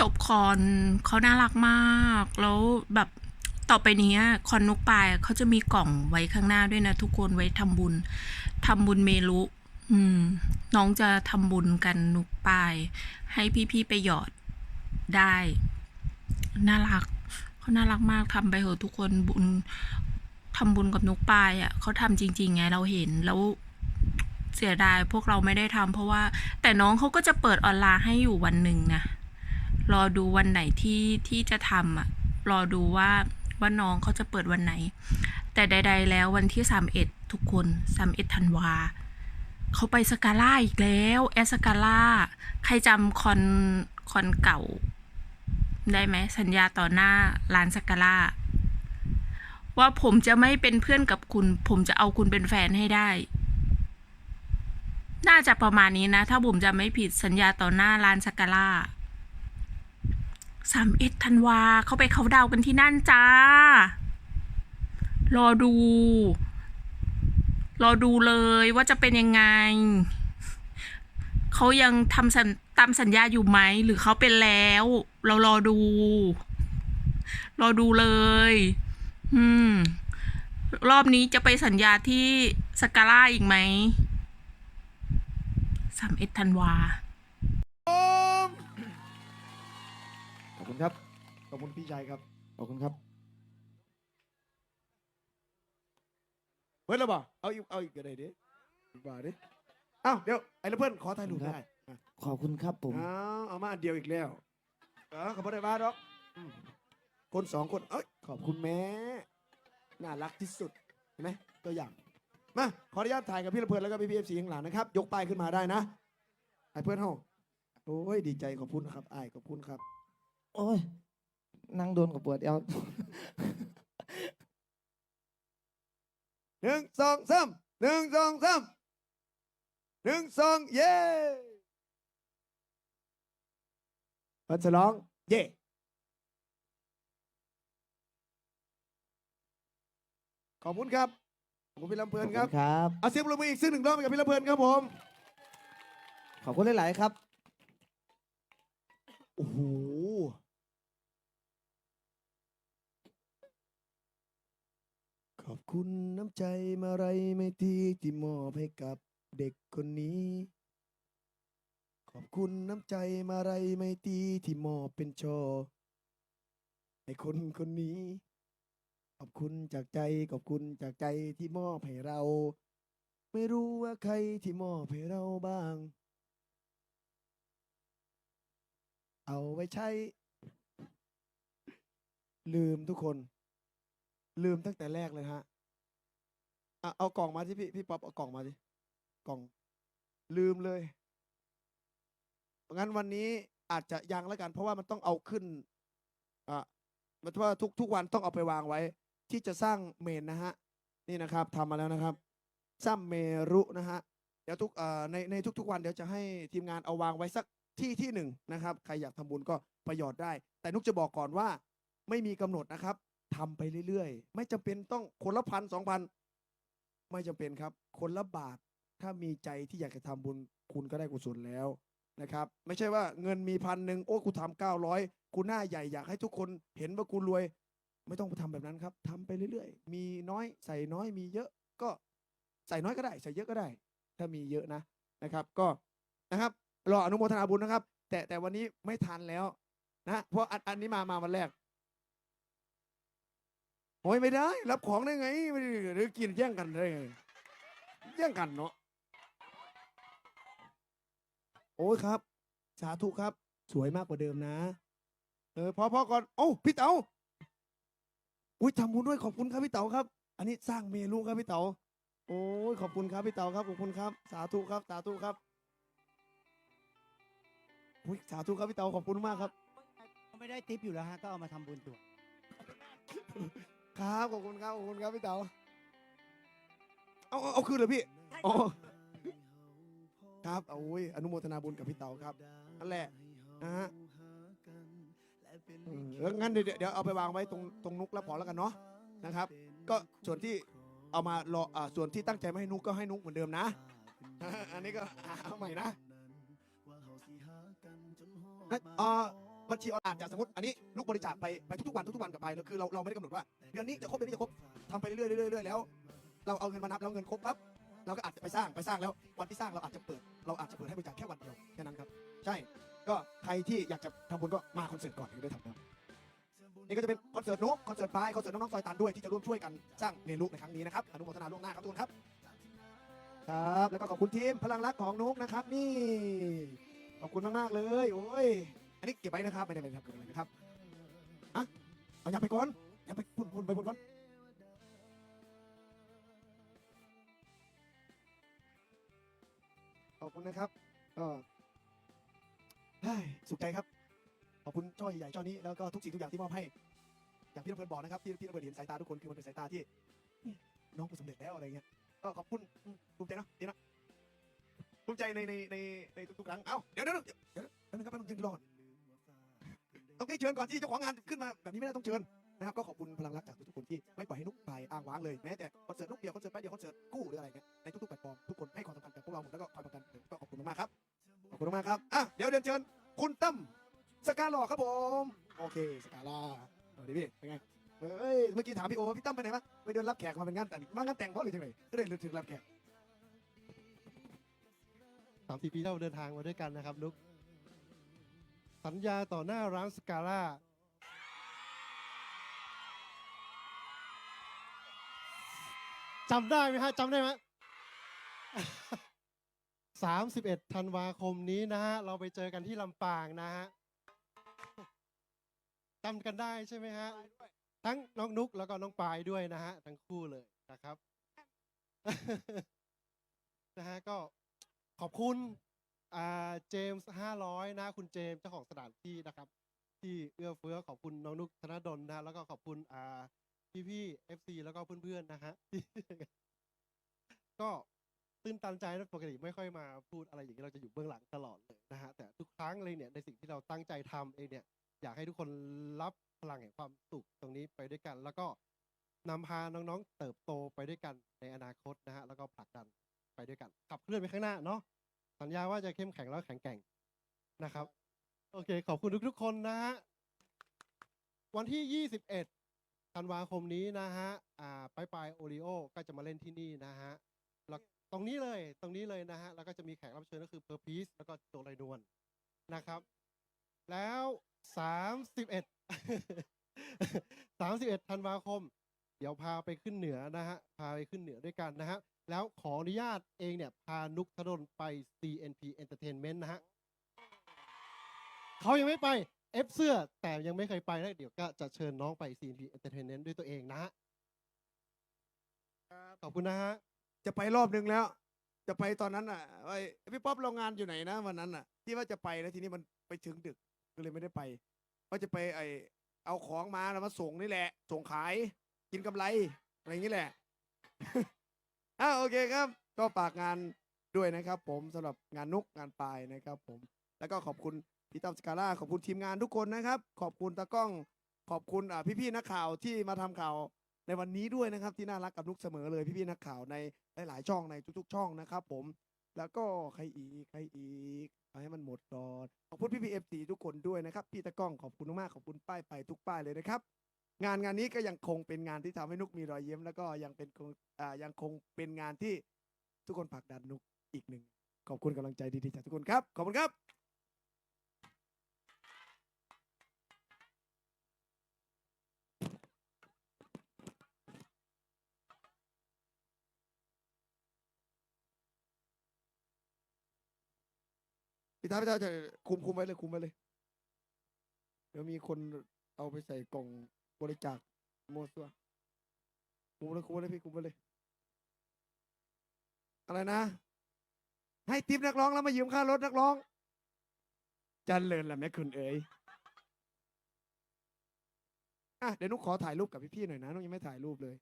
จบคอนเขาน่ารักมาก แล้วแบบต่อไปนี้คอนนกปลายเขาจะมีกล่องไว้ข้างหน้าด้วยนะ ทุกคนไว้ทำบุญทำบุญเมลุอืม น้องจะทำบุญกันนกปลาย ให้พี่ๆไปหยอดได้ น่ารักเขาน่ารักมากทำไปเถอะทุกคนบุญทำบุญกับนกปลายอะเขาทำจริง ๆ ไงเราเห็นแล้วเสียดายพวกเราไม่ได้ทำเพราะว่า แต่น้องเขาก็จะเปิดออนไลน์ให้อยู่วันหนึ่งนะ รอดูวันไหนที่ที่จะทำอะรอดูว่าว่าน้องเขาจะเปิดวันไหน แต่ใด ๆ แล้ววันที่สามเอ็ดทุกคนสามเอ็ดธันวาเขาไปสกาล่าอีกแล้วแอสกาล่าใครจำคอนคอนเก่า ได้ไหมสัญญาต่อหน้าร้านสกาล่าว่าผมจะไม่เป็นเพื่อนกับคุณ ผมจะเอาคุณเป็นแฟนให้ได้ น่าจะประมาณนี้นะ ถ้าผมจะไม่ผิดสัญญาต่อหน้าร้านสกาล่า สามเอ็ดธันวาเขาไปเขาดาวกันที่นั่นจ้า รอดู รอดูเลยว่าจะเป็นยังไง เขายังทำสัญตามสัญญาอยู่ไหม หรือเขาเป็นแล้ว เรารอดู รอดูเลย อืม รอบนี้จะไปสัญญาที่สกาล่าอีกไหมสามเอ็ดธันวา คุณครับ ขอบคุณพี่ชายครับ ขอบคุณครับเฮ้ยแล้วบ่เอาอีกเอาอีกก็ได้ดิอีกบ่าดิเอ้าเดี๋ยวไอ้ละเพื่อนขอถ่ายรูปได้อะขอบคุณครับผม เอาเอามาอันเดียวอีกแล้วเออขอบคุณได้บ้าดอกอืมคนสองคนเอ้ยขอบคุณแม่น่ารักที่สุดเห็นไหมตัวอย่างมาขออนุญาตถ่ายกับพี่ละเพื่อนแล้วก็พี่พีเอฟซีข้างหลังนะครับ ยกป้ายขึ้นมาได้นะไอ้เพื่อนเฮาโอ้ยดีใจขอบคุณครับไอ้ายขอบคุณครับ โอ้ย นั่งโดนกับปวดเอวหนึ่งสองสามหนึ่งสองสามหนึ่งสองเย้พัชรอง เย้ขอบคุณครับ ขอบคุณพี่ลำเพลินครับขอณครับ เอาเสียงปรบมืออีกซึ่งหนึ่งรอบให้กับพี่ลำเพลินครับผม ขอบคุณหลาย ๆ ครับ โอ้โห ข อบคุณน้ำใจมาไรไม่ทีที่มอบให้กับเด็กคนนี้ ขอบคุณน้ำใจมาไรไม่ทีที่มอบเป็นชอให้คนคนนี้ ขอบคุณจากใจขอบคุณจากใจที่มอบให้เรา ไม่รู้ว่าใครที่มอบให้เราบ้าง เอาไว้ใช้ ลืมทุกคน ลืมตั้งแต่แรกเลยฮะอะเอากล่องมาที่พี่พี่ป๊อปเอากล่องมาดิกล่องลืมเลยงั้นวันนี้อาจจะยังแล้วกัน เพราะว่ามันต้องเอาขึ้นอะมันว่าทุกทุกวันต้องเอาไปวางไว้ ที่จะสร้างเมนนะฮะนี่นะครับทำมาแล้วนะครับสร้างเมรุนะฮะเดี๋ยวทุกในในทุกๆวันเดี๋ยวจะให้ทีมงานเอาวางไว้สักที่ที่หนึ่งนะครับ ใครอยากทำบุญก็ประโยชน์ได้ แต่นุกจะบอกก่อนว่าไม่มีกำหนดนะครับ ทำไปเรื่อยๆ ไม่จำเป็นต้องคนละพันสองพันไม่จำเป็นครับ คนละบาทถ้ามีใจที่อยากจะทำบุญคุณก็ได้กุศลแล้วนะครับ ไม่ใช่ว่าเงินมีพันหนึ่งโอ้กูทำเก้าร้อยกูหน้าใหญ่อยากให้ทุกคนเห็นว่ากูรวย ไม่ต้องไปทำแบบนั้นครับทำไปเรื่อยๆ มีน้อยใส่น้อยมีเยอะก็ใส่น้อยก็ได้ ใส่เยอะก็ได้ ถ้ามีเยอะนะนะครับ ก็นะครับรออนุโมทนาบุญนะครับ แต่แต่วันนี้ไม่ทันแล้วนะเพราะอันนี้มามาวันแรก โอ้ยไม่ได้ รับของได้ไงไม่ได้หรือกินแย่งกันได้ไงแย่งกันเนาะโอ้ยครับ สาธุครับ สวยมากกว่าเดิมนะ เออพอพอก่อนโอ้าพี่เต๋าอุ้ยทำบุญด้วยขอบคุณครับพี่เต๋าครับ อันนี้สร้างเมนูครับพี่เต๋าโอ้ยขอบคุณครับพี่เต๋าครับขอบคุณครับ สาธุครับสาธุครับอุ๊ยสาธุครับพี่เต๋าขอบคุณมากครับ ไม่ได้ทิปอยู่แล้วฮะก็เอามาทำบุญตัว ครับขอบคุณครับขอบคุณครับพี่เตาเอาเอาเอาคืนเลยพี่อ๋อครับเอาอุ้ยอนุโมทนาบุญกับพี่เต๋าครับนั่นแหละนะฮะเออแล้วงั้นเดี๋ยวเดี๋ยวเอาไปวางไว้ตรงตรงนุกแล้วพอแล้วกันเนาะนะครับ ก็ส่วนที่เอามารออ่าส่วนที่ตั้งใจไม่ให้นุกก็ให้นุกเหมือนเดิมนะ อันนี้ก็เอาใหม่นะเอ่อ บัญชีอาจจะสมมติอันนี้นุกบริจาคไปไปทุกๆวันทุกๆวันกลับไปคือเราเราไม่ได้กำหนดว่าเดือนนี้จะครบเดือนนี้จะครบทำไปเรื่อยๆเรื่อยๆแล้ว เราเอาเงินมานับแล้วเงินครบปั๊บเราก็อาจจะไปสร้างไปสร้างแล้ววันที่สร้างเราอาจจะเปิด เราอาจจะเปิดให้บริจาคแค่วันเดียวแค่นั้นครับ ใช่ก็ใครที่อยากจะทำบุญก็มาคอนเสิร์ตก่อนถึงได้ทำครับนี่ก็จะเป็นคอนเสิร์ตนุ๊กคอนเสิร์ตปลายคอนเสิร์ตน้องๆซอยตันด้วยที่จะร่วมช่วยกันสร้างเนรุในครั้งนี้นะครับอนุโมทนาล่วงหน้าครับทุกคนครับครับแล้วก็ขอบคุณทีมพลังรักของนุกนะครับ นี่ขอบคุณมากๆเลย โอ้ย อันนี้เก็บไว้นะครับไม่ได้เป็นทำเกินเลยนะครับอะเอาอย่าไปก่อนอย่าไปพุ่นพุ่นไปพุ่นก่อนขอบคุณนะครับก็เฮ้สุขใจครับขอบคุณจ้อยใหญ่จ้อนี้แล้วก็ทุกสิ่งทุกอย่างที่มอบให้ อย่างที่เราเพื่อนบอกนะครับที่ที่เราเพื่อนเห็นสายตาทุกคนคือมันเป็นสายตาที่น้องกูสำเร็จแล้วอะไรเงี้ยก็ขอบคุณภูมิใจเนอะดีเนอะภูมิใจในในในในทุกๆครั้งเอ้าเดี๋ยวเดี๋ยวเดี๋ยวเดี๋ยวเดี๋ยวนะครับแป๊บนึงยังรอด ต้องให้เชิญก่อนที่เจ้าของงานขึ้นมาแบบนี้ไม่ได้ต้องเชิญนะครับก็ขอบคุณพลังรักจากทุกๆคนที่ไม่ปล่อยให้นุ๊กไปอ้างว้างเลยแม้แต่คอนเสิร์ตนุ๊กเดียวคอนเสิร์ตแป๊บเดียวคอนเสิร์ตกู้หรืออะไรเงี้ยในทุกๆแพลตฟอร์มทุกคนให้ความสำคัญกับพวกเราหมดแล้วก็คอยประกันก็ขอบคุณมากๆครับขอบคุณมากๆครับอะเดี๋ยวเรียนเชิญคุณตั้มสกาหล่อครับผมโอเคสกาล่าสวัสดีพี่เป็นไงเฮ้ยเมื่อกี้ถามพี่โอว่าพี่ตั้มไปไหนมาไปเดินรับแขกมาเป็นงานแต่งมางานแต่งเพราะหรือจังไงก็เลยถึงรับแขกสามสี่ปีที่เราเดินทางมาด้วยกันนะครับลุก สัญญาต่อหน้าร้านสกาล่าจำได้ไหมฮะจำได้ไหมสามสิบเอ็ดธันวาคมนี้นะฮะ เราไปเจอกันที่ลำปางนะฮะจำกันได้ใช่ไหมฮะ ทั้งน้องนุกแล้วก็น้องปายด้วยนะฮะ ทั้งคู่เลยนะครับ นะฮะ ก็ขอบคุณ อ่าเจมส์ห้าร้อยนะคุณเจมส์เจ้าของสถานที่นะครับ ที่เอื้อเฟื้อขอบคุณน้องนุกธนดลนะฮะแล้วก็ขอบคุณอ่าพี่พี่เอฟซีแล้วก็เพื่อนๆนะฮะที่ก็ตื้นตันใจนะปกติไม่ค่อยมาพูดอะไรอย่างนี้เราจะอยู่เบื้องหลังตลอดเลยนะฮะแต่ทุกครั้งเลยเนี่ยในสิ่งที่เราตั้งใจทำเองเนี่ย อยากให้ทุกคนรับพลังแห่งความสุขตรงนี้ไปด้วยกัน แล้วก็นำพาน้องๆเติบโตไปด้วยกันในอนาคตนะฮะแล้วก็ผลักดันไปด้วยกันขับเคลื่อนไปข้างหน้าเนาะ สัญญาว่าจะเข้มแข็งแล้วแข็งแกร่งนะครับ โอเค ขอบคุณทุกๆคนนะฮะวันที่ 21ธันวาคมนี้นะฮะอ่าปลายปลายโอริโอก็จะมาเล่นที่นี่นะฮะแล้วตรงนี้เลยตรงนี้เลยนะฮะแล้วก็จะมีแขกรับเชิญก็คือเพอร์พีซแล้วก็โจไรนวลนะครับ แล้วสามสิบเอ็ดสามสิบเอ็ดธันวาคม เดี๋ยวพาไปขึ้นเหนือนะฮะ พาไปขึ้นเหนือด้วยกันนะฮะ แล้วขออนุญาตเองเนี่ยพานุกธดลไป CNP Entertainment นะฮะเขายังไม่ไปเอฟเสื้อแต่ยังไม่เคยไปนะเดี๋ยวก็จะเชิญน้องไป CNP Entertainment ด้วยตัวเองนะฮะขอบคุณนะฮะ จะไปรอบนึงแล้ว จะไปตอนนั้นอะไอ้พี่ป๊อปโรงงานอยู่ไหนนะวันนั้นอะ ที่ว่าจะไปแล้วทีนี้มันไปถึงดึกก็เลยไม่ได้ไปว่าจะไปไอเอาของมาแล้วมาส่งนี่แหละ ส่งขาย กินกำไรอะไรอย่างนี้แหละอ่าโอเคครับ ก็ฝากงานด้วยนะครับ ผมสำหรับงานนุกงานปลายนะครับ ผมแล้วก็ขอบคุณพี่ตั้มสกาล่าขอบคุณทีมงานทุกคนนะครับ ขอบคุณตากล้องขอบคุณอ่พี่ๆนักข่าวที่มาทำข่าวในวันนี้ด้วยนะครับ ที่น่ารักกับนุกเสมอเลยพี่ๆนักข่าวในหลายๆช่องในทุก ๆ ช่องนะครับ ผมแล้วก็ใครอีกใครอีกเอาให้มันหมดก่อนขอบคุณพี่พีเอฟซีทุกคนด้วยนะครับ พี่ตะกล้องขอบคุณมากขอบคุณป้ายไปทุกป้ายเลยนะครับ งานงานนี้ก็ยังคงเป็นงานที่ทำให้นุกมีรอยยิ้ม แล้วก็ยังเป็นคงอ่ายังคงเป็นงานที่ทุกคนผลักดันนุกอีกหนึ่งขอบคุณกำลังใจดีๆจากทุกคนครับขอบคุณครับพี่ท้าพี่ท้าจะคุมคุมไว้เลยคุมไว้เลย เดี๋ยวมีคนเอาไปใส่กล่อง บริจาคโมวซัวคุมเลยคุมไว้เลยพี่คุมไปเลย อะไรนะ ให้ทิปนักร้องแล้วมายืมค่ารถนักร้อง จันเลินแหละแม่คุณเอ๋ยอะเดี๋ยวนุกขอถ่ายรูปกับพี่ๆหน่อยนะนุกยังไม่ถ่ายรูปเลย